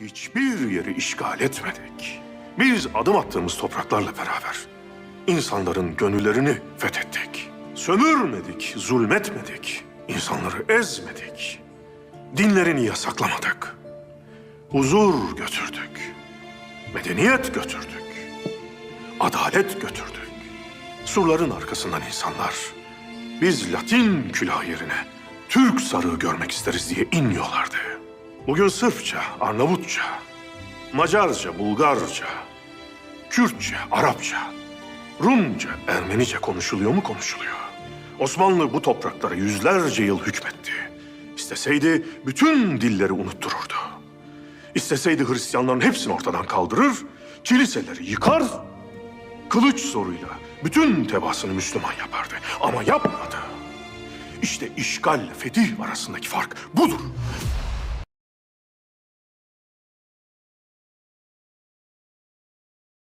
Hiçbir yeri işgal etmedik. Biz adım attığımız topraklarla beraber insanların gönüllerini fethettik. Sömürmedik, zulmetmedik. insanları ezmedik. Dinlerini yasaklamadık. Huzur götürdük. Medeniyet götürdük. Adalet götürdük. Surların arkasından insanlar biz Latin külah yerine Türk sarığı görmek isteriz diye inliyorlardı. Bugün Sırpça, Arnavutça, Macarca, Bulgarca, Kürtçe, Arapça, Rumca, Ermenice konuşuluyor mu konuşuluyor. Osmanlı bu topraklara yüzlerce yıl hükmetti. İsteseydi bütün dilleri unuttururdu. İsteseydi Hristiyanların hepsini ortadan kaldırır, kiliseleri yıkar, kılıç zoruyla bütün tebaasını Müslüman yapardı. Ama yapmadı. İşte işgalle fetih arasındaki fark budur.